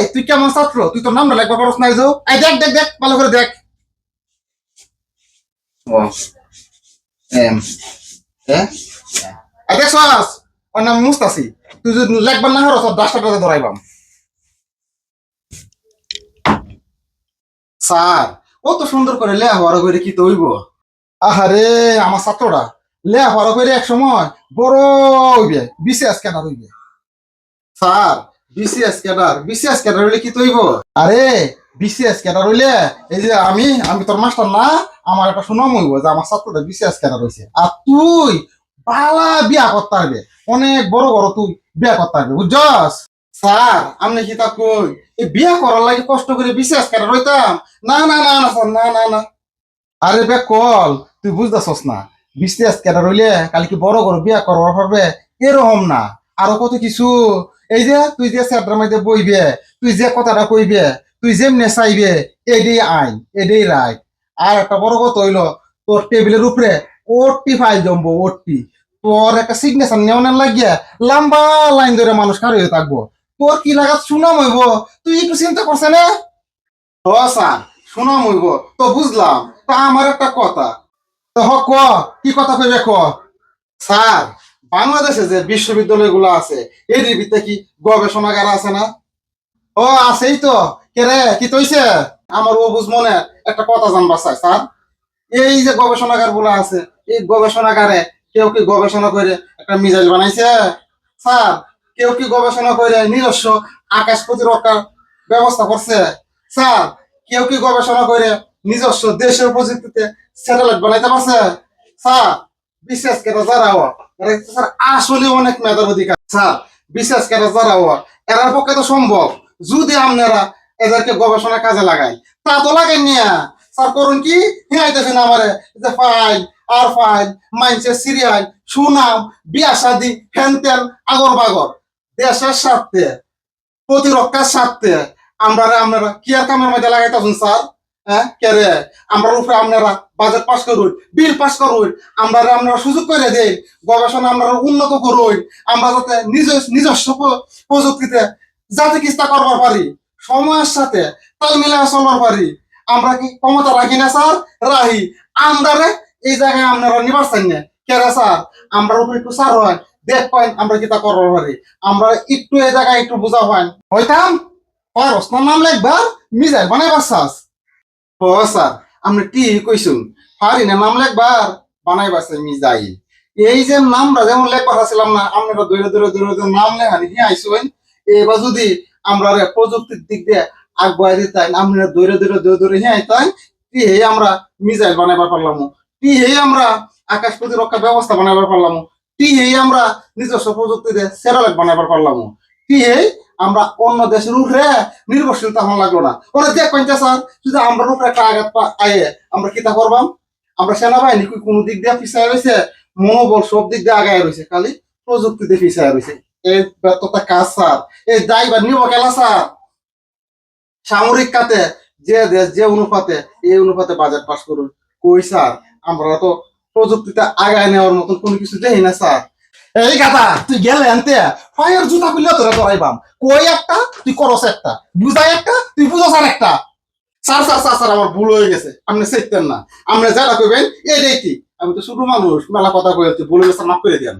এই তুই কেমন ছাত্র? তুই তোর নামটা লেখবার পারস নাই যাও এই দেখ দেখ দেখ ভালো করে দেখ। ও। এম। এ? দেখ ওর নাম মুস্তাসি তুই যদি লেখবার না হরস ডাস্টারটাতে ধরাইবাম। স্যার কত সুন্দর করে লেয়া হওয়ার করে কি তো হইব আহারে আমার ছাত্ররা। লেয়া হওয়ার করে এক সময় বড় হইবে বিশেষ ক্যাডার হইবে। Sir BCS cadre BCS cadre হইলে কি তৈব? আরে বিসিএস ক্যাডার হইলে এই যে আমি আমি তোর মাস্টার না আমার একটা সুনাম হইব যে আমার ছাত্রটা বিসিএস ক্যাডার হইছে। আর তুই বালা বিয়া করতে পারবে অনেক বড় বড় তুই বিয়া করতে পারবে বুঝছস? স্যার আপনি কি তা কই? এই বিয়া করার লাগে কষ্ট করে বিসিএস ক্যাডার হইতাম? না না না না স্যার না না না। আরে বে কল তুই বুঝতেছস না বিসিএস ক্যাডার হইলে কালি কি বড় বড় বিয়া করবার পারবে এরকম না। আরও কত কিছু এই যে তুই যে স্যারটার মধ্যে বইবে, তুই যে কথাটা কইবে, তুই যেমনে চাইবে এডি আইন এডি রাইট আর একটা বড় কথা হইল, তোর টেবিলের উপরে ওটি ফাইল জমবো ওটি তোর একটা সিগনেচার নেওয়ানোর লাগিয়ে লম্বা লাইন ধরে মানুষ কার হয়ে থাকব। তোর কি লাগাত সুনাম হইব? তুই একটু চিন্তা করছে না? স্যার, সুনাম হইব, তো বুঝলাম, তা আমার একটা কথা। তো হ, ক, কি কথা কইবে ক? স্যার বাংলাদেশে যে বিশ্ববিদ্যালয়গুলো আছে এর ভিতরে কি গবেষণাগার আছে না? ও, আছেই তো। কে রে, কি তৈছে? আমার বুঝ মনে একটা কথা জানবার চাই, স্যার। এই যে গবেষণাগারগুলো আছে, এই গবেষণাগারে কেউ কি গবেষণা করে একটা মিজাইল বানাইছে? স্যার, কেউ কি গবেষণা করে নিজস্ব আকাশ প্রতিরক্ষার ব্যবস্থা করছে? স্যার, কেউ কি গবেষণা করে নিজস্ব দেশের প্রযুক্তিতে স্যাটেলাইট বানাইতে পারছে? স্যার, বিশেষ করে যারা স্যার আসলে অনেক মেধার অধিকার। স্যার বিশেষ করে যারা এরার পক্ষে তো সম্ভব। যদি আপনারা এদেরকে গবেষণা কাজে লাগাই তা তো লাগাই নিয়া স্যার, করুন কি? হিনাইতেছেন আমারে যে ফাইল, আর ফাইল, মাইনসের সিরিয়াল, সুনাম, বিয়া শাদি হেন তেন আগর বাগর। দেশের স্বার্থে, প্রতিরক্ষার স্বার্থে, আমরা আপনারা কি আর কামের মধ্যে লাগাইতেছেন, স্যার? হ্যাঁ? কে আমরা উপরে আপনারা বাজেট পাস করুন বিল পাস করুন আমরা আপনারা সুযোগ করে দেই গবেষণা আমরা উন্নত করুন, আমরা যাতে নিজ, নিজস্ব প্রযুক্তিতে যাতে কিস্তা করবার পারি, সময়ের সাথে তাল মিলিয়ে চলবার পারি, আমরা কি ক্ষমতা রাখি না, স্যার? রাহি আমরা এই জায়গায় আপনারা নিবার চান না। কে স্যার? আমরা উপরে একটু স্যার হয়, দেখ পাইন আমরা কি তা করবার পারি। আমরা একটু এই জায়গায় একটু বোঝা পাইন হইতাম? পারস নাম একবার মিজাইল বানাইবার চাস স্যার আপনি টি কইছুন? পারি না, নাম লেখবার বানাইবার চাই মিজাইল এই যে নামটা যেমন লেখবার আসছিলাম না আপনারা দূরে দূরে দূরে দূরে নাম লেখানি নিয়ে আইসুন? এবার যদি আমরা প্রযুক্তির দিক দিয়ে আগুয়াই দিতাই আমরা দূরে দূরে দূরে দূরে নিয়ে আইতাই টি আমরা মিজাইল বানাইবার পারলাম? টি হে আমরা আকাশ প্রতিরক্ষা ব্যবস্থা বানাইবার পারলাম? টি আমরা নিজস্ব প্রযুক্তিতে স্যাটেলাইট বানাইবার পারলাম? টি আমরা অন্য দেশের উপরে নির্ভরশীল তখন লাগল না। ওরা দেখ পঞ্চাশ স্যার, যদি আমরা উপরে একটা আঘাত আয়ে, আমরা কিতা করবাম? আমরা সেনাবাহিনী কোনো দিক দিয়ে পিছায় রয়েছে মনোবল সব দিক দিয়ে আগায় রয়েছে খালি প্রযুক্তিতে পিছায় রয়েছে এই ব্যর্থতা কাজ স্যার? এই দায় বা নিব খেলা স্যার? সামরিক খাতে, যে দেশ, যে অনুপাতে, এই অনুপাতে বাজেট পাস করুন। কই, স্যার? আমরা তো প্রযুক্তিতে আগায় নেওয়ার মতন কোনো কিছু দেখি না, স্যার। এই কথা তুই গেলে আনতে? ফায়ার জুতা খুললে তোরা ধরাইবাম কই একটা? তুই করস একটা। বুঝাই একটা? তুই বুঝস আর একটা। সার সার সার সার আমার ভুল হয়ে গেছে। আপনি চাইতেন না। আমরা যারা কইবেন এই দেখি আমি তো শুধু মানুষ। মেলা কথা কই ভুল হয়ে গেছে, মাফ করে দিয়ান।